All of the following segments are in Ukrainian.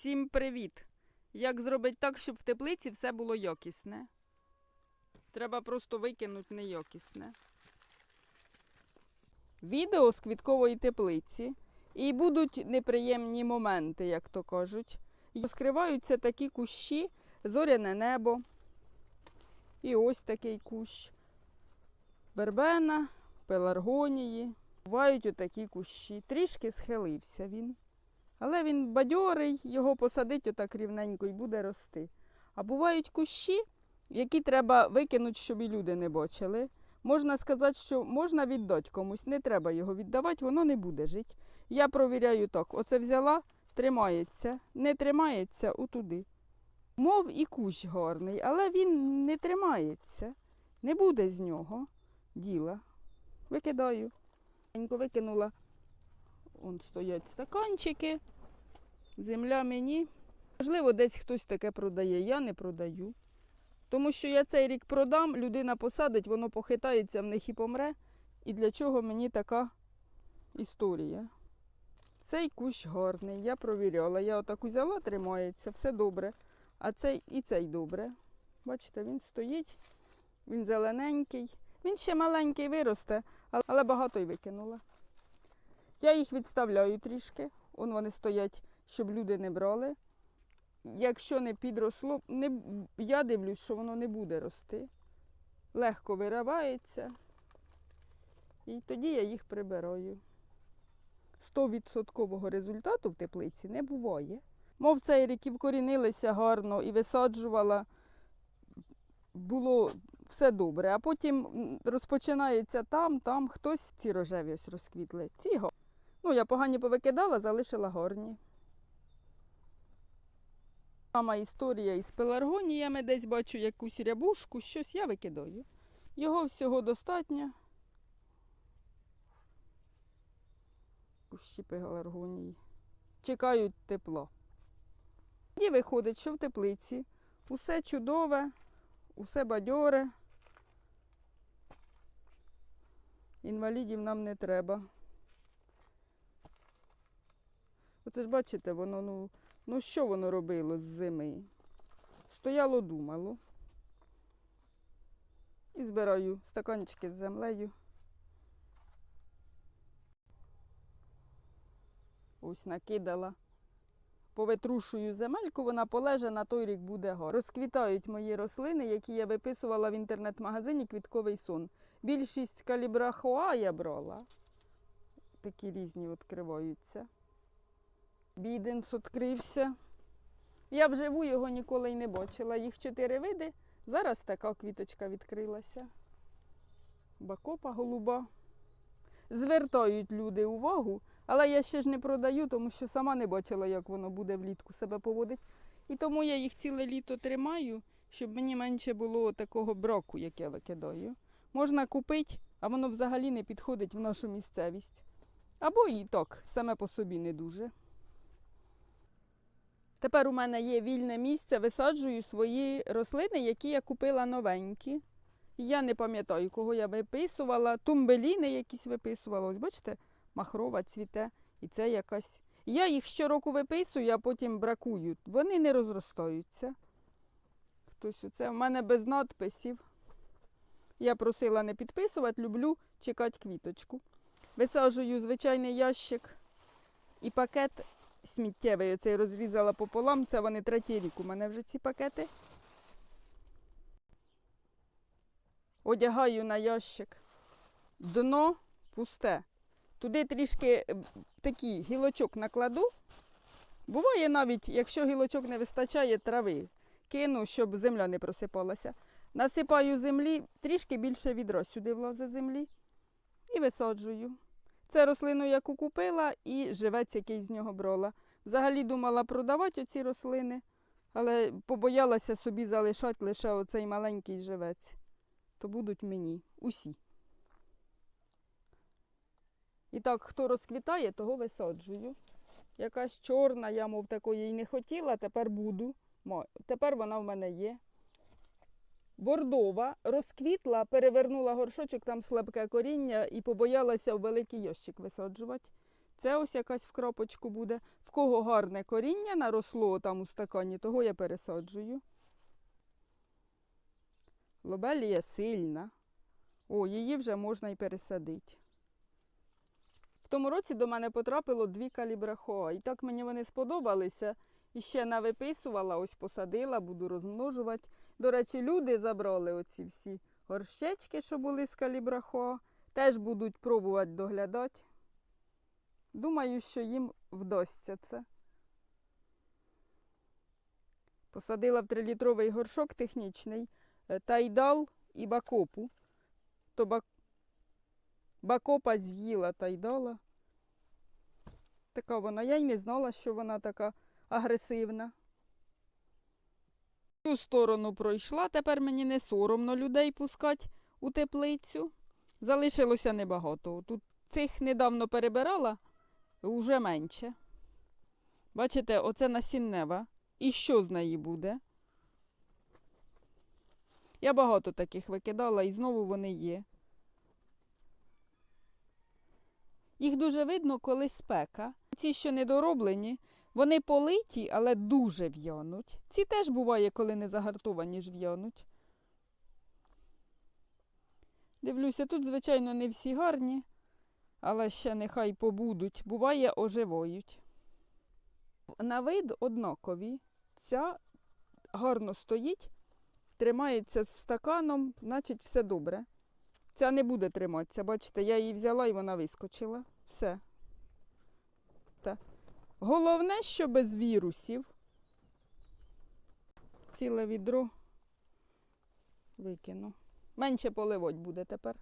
Всім привіт! Як зробити так, щоб в теплиці все було якісне? Треба просто викинути неякісне. Відео з квіткової теплиці. І будуть неприємні моменти, як то кажуть. Розкриваються такі кущі, зоряне небо. І ось такий кущ. Вербена, пеларгонії. Бувають отакі кущі. Трішки схилився він. Але він бадьорий, його посадить отак рівненько і буде рости. А бувають кущі, які треба викинути, щоб і люди не бачили. Можна сказати, що можна віддати комусь, не треба його віддавати, воно не буде жити. Я провіряю так: оце взяла, тримається, не тримається отуди. Мов і кущ гарний, але він не тримається. Не буде з нього діла. Викидаю. Викинула. Вон стоять стаканчики. Земля мені. Можливо, десь хтось таке продає. Я не продаю. Тому що я цей рік продам, людина посадить, воно похитається в них і помре. І для чого мені така історія? Цей кущ гарний, я провіряла. Я отак взяла, тримається, все добре. А цей і цей добре. Бачите, він стоїть, він зелененький. Він ще маленький виросте, але- багато й викинула. Я їх відставляю трішки. Он вони стоять, щоб люди не брали. Якщо не підросло, не, я дивлюсь, що воно не буде рости. Легко виривається. І тоді я їх прибираю. Стовідсоткового результату в теплиці не буває. Мов цей рік вкорінилися гарно і висаджувала, було все добре. А потім розпочинається там, там хтось ці рожеві ось розквітли. Ці Ну, я погані повикидала, залишила гарні. Сама історія із пеларгоніями, десь бачу якусь рябушку, щось я викидаю. Його всього достатньо. Кущі пеларгонії. Чекають тепло. І виходить, що в теплиці усе чудове, усе бадьоре. Інвалідів нам не треба. Оце ж бачите, воно, ну, ну що воно робило з зими? Стояло, думало. І збираю стаканчики з землею. Ось накидала. Повитрушую земельку, вона полеже, на той рік буде гарно. Розквітають мої рослини, які я виписувала в інтернет-магазині Квітковий сон. Більшість калібрахоа я брала. Такі різні відкриваються. Біденс відкрився. Я вживу його ніколи й не бачила. Їх чотири види. Зараз така квіточка відкрилася. Бакопа голуба. Звертають люди увагу, але я ще ж не продаю, тому що сама не бачила, як воно буде влітку себе поводити. І тому я їх ціле літо тримаю, щоб мені менше було такого броку, як я викидаю. Можна купити, а воно взагалі не підходить в нашу місцевість. Або і так, саме по собі не дуже. Тепер у мене є вільне місце, висаджую свої рослини, які я купила новенькі. Я не пам'ятаю, кого я виписувала. Тумбеліни якісь виписувала. Ось бачите, махрова цвіте. І це якась. Я їх щороку виписую, а потім бракую. Вони не розростаються. Хтось оце. У мене без надписів. Я просила не підписувати, люблю чекати квіточку. Висаджую звичайний ящик і пакет сміттєвий. Оцей розрізала пополам. Це вони третій рік у мене вже ці пакети. Одягаю на ящик. Дно пусте. Туди трішки е, такий гілочок накладу. Буває навіть, якщо гілочок не вистачає трави, кину, щоб земля не просипалася. Насипаю землі, трішки більше відро сюди влазе землі і висаджую. Це рослину, яку купила, і живець, який з нього брала. Взагалі думала продавати оці рослини, але побоялася собі залишати лише оцей маленький живець. То будуть мені усі. І так, хто розквітає, того висаджую. Якась чорна, я, мов такої й не хотіла, тепер буду. Тепер вона в мене є. Бордова розквітла, перевернула горшочок, там слабке коріння і побоялася в великий ящик висаджувати. Це ось якась в кропочку буде. В кого гарне коріння наросло там у стакані, того я пересаджую. Лобелія сильна. О, її вже можна і пересадити. В тому році до мене потрапило дві калібрахоа. І так мені вони сподобалися. І ще навиписувала, ось посадила, буду розмножувати. До речі, люди забрали оці всі горщечки, що були з калібрахоа. Теж будуть пробувати доглядати. Думаю, що їм вдасться це. Посадила в трилітровий горшок технічний е, тайдал і бакопу. То бак... бакопа з'їла тайдала. Така вона. Я й не знала, що вона така агресивна. Цю сторону пройшла, тепер мені не соромно людей пускати у теплицю. Залишилося небагато. Тут цих недавно перебирала, вже менше. Бачите, оце насіннева. І що з неї буде? Я багато таких викидала і знову вони є. Їх дуже видно, коли спека. Ці, що недороблені, вони политі, але дуже в'януть. Ці теж буває, коли не загартовані ж в'януть. Дивлюся, тут, звичайно, не всі гарні, але ще нехай побудуть. Буває, оживають. На вид однакові. Ця гарно стоїть, тримається з стаканом, значить все добре. Ця не буде триматися. Бачите, я її взяла і вона вискочила. Все. Головне, що без вірусів. Ціле відро викину. Менше поливать буде тепер.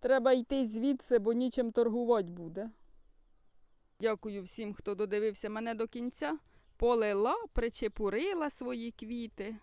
Треба йти звідси, бо нічим торгувати буде. Дякую всім, хто додивився мене до кінця. Полила, причепурила свої квіти.